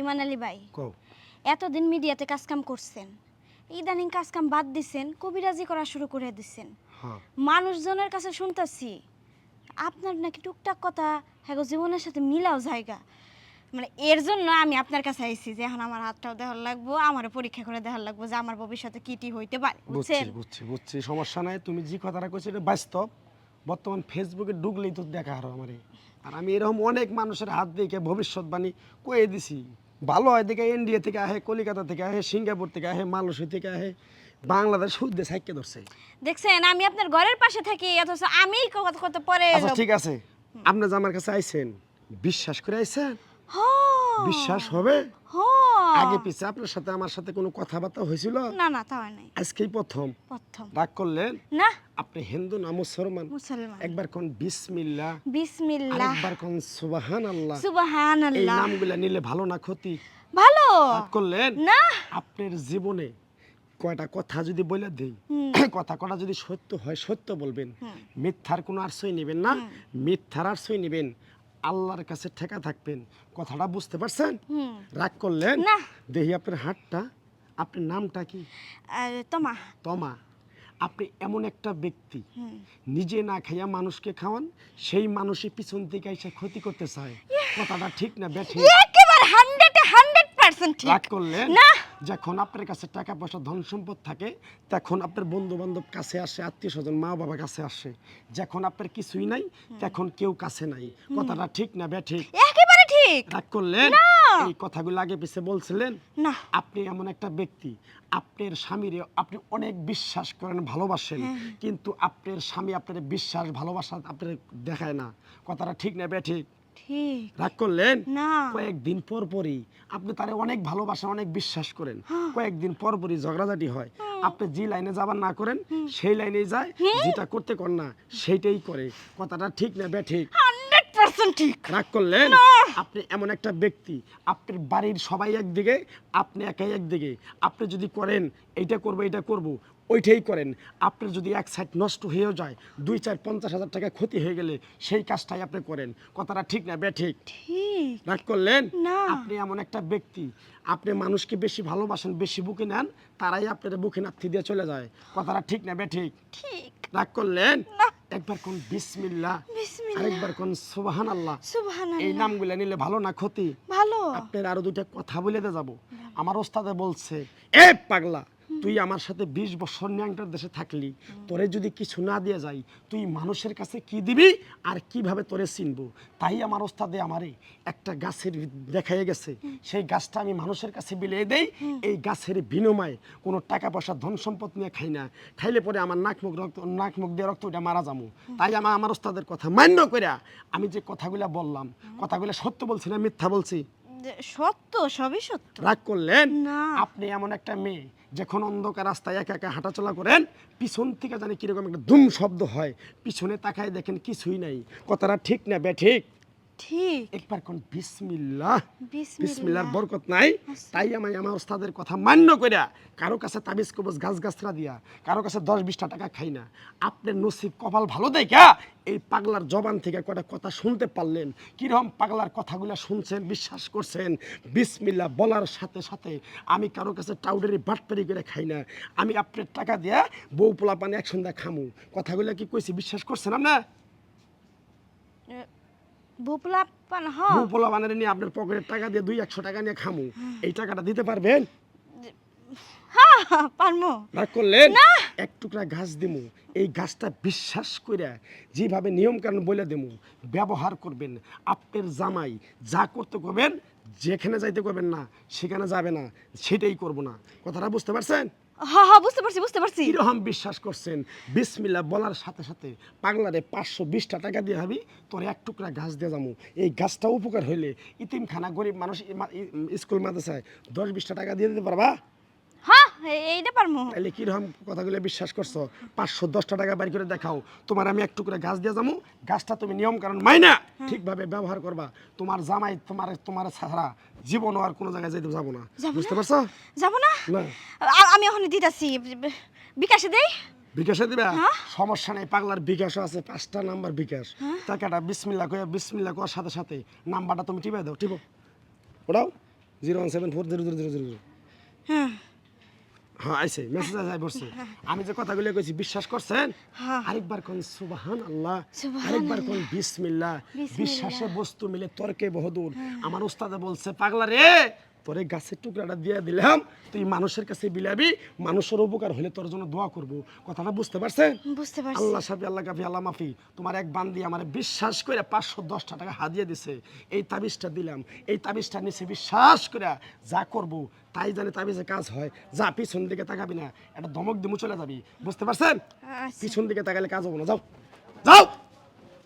ইমান আলী ভাই। কও। এতদিন মিডিয়াতে কাজকাম করছেন। ইদানিং কাজকাম বাদ দিছেন কবিরাজি করা শুরু করে দিছেন। হ্যাঁ। মানুষজনের কাছে শুনতেছি আপনার নাকি টুকটাক কথা হ্যাঁ জীবনের সাথে মিলাও জায়গা। মানে এর জন্য আমি আপনার কাছে আইছি যে এখন আমার হাতটাও দেখার লাগবো আমার পরীক্ষা করে দেখার লাগবো যে আমার ভবিষ্যতে কি কিটি হইতে পারে বুঝছি বুঝছেন? বুঝছি বুঝছি সমস্যা নাই তুমি যে কথাটা কইছো এটা বাস্তব। বর্তমান ফেসবুকে ঢুকলেই তো দেখা হারো আমারে। আর আমি এরকম অনেক মানুষের হাত দেখে ভবিষ্যৎবাণী কয়ে দিছি। ভালো হয় দেখে ইন্ডিয়া থেকে আহে কলিকাতা থেকে আহে সিঙ্গাপুর থেকে আহে মালয়েশিয়া থেকে আহে বাংলাদেশ সুদে সাইকে ধরছে। দেখছেন আমি আপনার ঘরের পাশে থাকি অথচ আমি কত কত পরে আচ্ছা ঠিক আছে। আপনি যে আমার কাছে আইছেন বিশ্বাস করে আইছেন? হ বিশ্বাস হবে? হ আগে পিছে আপনার সাথে আমার সাথে কোনো কথাবার্তা হয়েছিল? না না তা হয় নাই। আজকেই প্রথম। প্রথম। রাগ করলেন? না। আপনি হিন্দু না মুসলমান? মুসলমান। একবার কোন বিসমিল্লা বিসমিল্লাহ আরেকবার কোন সুবাহান আল্লাহ এই সুবহানাল্লাহ নামগুলা নিলে ভালো না ক্ষতি? ভালো। রাগ করলেন? না। আপনার জীবনে কয়টা কথা যদি বলে দেই? কথা কটা যদি সত্য হয় সত্য বলবেন। মিথ্যার কোনো আশ্রয় নেবেন না। মিথ্যার আশ্রয় নেবেন। আল্লাহর কাছে ঠেকা থাকবেন। কথাটা বুঝতে পারছেন? রাগ করলেন? না। দেখি আপনার হাতটা আপনার নামটা কি? তোমা। তমা। আপনি এমন একটা ব্যক্তি। নিজে না খাইয়া মানুষকে খাওয়ান সেই মানুষই পিছন থেকে এসে ক্ষতি করতে চায়। কথাটা ঠিক না ব্যাঠি? একেবারে হান্ড্রেডে হান্ড্রেড পার্সেন্ট ঠিক। রাগ করলেন? না। যখন আপনার কাছে টাকা পয়সা ধন সম্পদ থাকে তখন আপনার বন্ধু বান্ধব কাছে আসে আত্মীয় স্বজন মা বাবা কাছে আসে। যখন আপনার কিছুই নাই তখন কেউ কাছে নাই। কথাটা ঠিক না ব্যাঠিক একেবারে ঠিক। রাগ করলেন? এই কথাগুলো আগে পিছে বলছিলেন? না। আপনি এমন একটা ব্যক্তি। আপনার স্বামীরে আপনি অনেক বিশ্বাস করেন ভালোবাসেন। কিন্তু আপনার স্বামী আপনার বিশ্বাস ভালোবাসা আপনার দেখায় না। কথাটা ঠিক না ব্যাঠিক ঠিক? ঠিক। রাগ করলেন? না। কয়েকদিন পর পরই আপনি তারে অনেক ভালোবাসা অনেক বিশ্বাস করেন। কয়েকদিন পর পরই ঝগড়াঝাটি হয়। আপনি যে লাইনে যাবার না করেন সেই লাইনেই যায়। হ্যাঁ। যেটা করতে কর না সেইটাই করে। কথাটা ঠিক না বে ঠিক? 100% ঠিক। রাগ করলেন? আপনি এমন একটা ব্যক্তি আপনার বাড়ির সবাই একদিকে আপনি একাই একদিকে। আপনি যদি করেন এইটা করব এটা করব ওইটাই করেন। আপনার যদি এক সাইড নষ্ট হয়েও যায় দুই চার পঞ্চাশ হাজার টাকা ক্ষতি হয়ে গেলে সেই কাজটাই আপনি করেন। কথাটা ঠিক না ব্যা ঠিক। রাগ করলেন? না। আপনি এমন একটা ব্যক্তি আপনি মানুষকে বেশি ভালোবাসেন বেশি বুকে নেন তারাই আপনার বুকে নাপথি দিয়ে চলে যায়। কথাটা ঠিক না ব্যা ঠিক। রাগ করলেন? না। একবার কোন বিসমিল্লাহ বিসমিল্লাহ। আরেকবার কোন সুবাহান আল্লাহ এই সুবহানাল্লাহ নামগুলো নিলে ভালো না ক্ষতি? ভালো। আপনার আরও দুইটা কথা বলে দে যাব। আমার ওস্তাদে বলছে এ পাগলা তুই আমার সাথে বিশ বছর ন্যাংটার দেশে থাকলি তোরে যদি কিছু না দিয়ে যাই তুই মানুষের কাছে কি দিবি আর কীভাবে তোরে চিনবো? তাই আমার ওস্তাদে আমারে একটা গাছের দেখাই গেছে। সেই গাছটা আমি মানুষের কাছে বিলিয়ে দেই এই গাছের বিনিময়ে কোনো টাকা পয়সা ধন সম্পদ নিয়ে খাই না। খাইলে পরে আমার নাক মুখ রক্ত নাক মুখ দিয়ে রক্ত ওটা মারা যাব। তাই আমার আমার ওস্তাদের কথা মান্য কইরা আমি যে কথাগুলা বললাম কথাগুলো সত্য বলছি না মিথ্যা বলছি? যে সত্য সবই সত্য। রাগ করলেন? না। আপনি এমন একটা মেয়ে যখন অন্ধকার রাস্তায় একা একা হাঁটাচলা করেন, পিছন থেকে জানি কীরকম একটা দুম শব্দ হয়। পিছনে তাকায় দেখেন কিছুই নাই। কথাটা ঠিক না বে ঠিক। একবার কোন বিসমিল্লাহ বিসমিল্লাহ। বিসমিল্লার বরকত নাই। তাই আমি আমার ওস্তাদের কথা মান্য কইরা কারও কাছে তাবিজ কবজ গাছ গাছরা দিয়া কারও কাছে দশ বিশটা টাকা খাই না। আপনার নসিব কপাল ভালো দেখা এই পাগলার জবান থেকে কটা কথা শুনতে পারলেন। কীরকম পাগলার কথাগুলো শুনছেন বিশ্বাস করছেন। বিসমিল্লা বলার সাথে সাথে আমি কারও কাছে টাউডারি বাটপারি করে খাই না। আমি আপনার টাকা দিয়া বউ পোলা পানি এক সন্ধ্যা খামু। কথাগুলো কি কইছি বিশ্বাস করছেন আপনার? বুপলা পান হ। পোলা নিয়ে আপনার পকেটের টাকা দিয়ে দুই একশো টাকা নিয়ে খামু। এই টাকাটা দিতে পারবেন? হ্যাঁ পারমো। রাগ করলেন? এক টুকরা ঘাস দিমু। এই গাছটা বিশ্বাস কইরা যেভাবে নিয়ম কানুন বলে দেমু ব্যবহার করবেন। আপনার জামাই যা করতে করবেন যেখানে যাইতে করবেন না সেখানে যাবে না সেটাই করব না। কথাটা বুঝতে পারছেন? হ্যাঁ হ্যাঁ বুঝতে পারছি বুঝতে পারছি। কীরকম বিশ্বাস করছেন? বিসমিল্লা বলার সাথে সাথে পাগলারে পাঁচশো বিশটা টাকা দিয়ে হবি তোর এক টুকরা গাছ দিয়ে যাব। এই গাছটা উপকার হইলে ইতিমখানা গরিব মানুষ স্কুল, মাদ্রাসায় দশ বিশটা টাকা দিয়ে দিতে পারবা? এইটা পারমো তাহলে কীরকম কথাগুলো বিশ্বাস করছ? পাঁচশো দশটা টাকা বাড়ি করে দেখাও। তোমার আমি এক টুকরা গাছ দিয়ে যাব গাছটা তুমি নিয়ম কারণ মাইনা ঠিকভাবে ব্যবহার করবা। তোমার জামাই তোমার তোমার ছাড়া জীবন আর কোনো জায়গায় যেতে যাব না। বুঝতে পারছ? যাব না? আমি এখন দিতাছি। বিকাশে দেই? বিকাশে দিবা? হ্যাঁ। সমস্যা নেই পাগলার বিকাশও আছে পাঁচটা নাম্বার বিকাশ। টাকাটা বিসমিল্লা কয়ে বিসমিল্লা করার সাথে সাথে নাম্বারটা তুমি টিপে দাও। টিপো। ওটাও? Zero one seven four zero zero zero zero. হ্যাঁ। হ্যাঁ আইছে মেসেজ আমি যে কথাগুলো কইছি বিশ্বাস করছেন? হ্যাঁ। আরেকবার কোন সুবহান আল্লাহ আরেকবার কোন বিসমিল্লাহ। বিসমিল্লাহ। বিশ্বাসে বস্তু মিলে তর্কে বহুদূর। আমার উস্তাদে বলছে পাগলা রে! তোরে গাছের টুকরাটা দিয়ে দিলাম তুই মানুষের কাছে বিলাবি মানুষের উপকার হলে তোর জন্য দোয়া করব। কথাটা বুঝতে পারছেন? বুঝতে পারছি। আল্লাহ সাফি আল্লাহ কাফি আল্লাহ মাফি তোমার এক বান্দি আমার বিশ্বাস করে পাঁচশো দশটা টাকা হাদিয়ে দিছে। এই তাবিজটা দিলাম এই তাবিজটা নিচে বিশ্বাস করে যা করব তাই জানে তাবিজে কাজ হয়। যা পিছন দিকে তাকাবি না একটা ধমক দিমু চলে যাবি। বুঝতে পারছেন? আচ্ছা। পিছন দিকে তাকালে কাজ হব না। যাও যাও!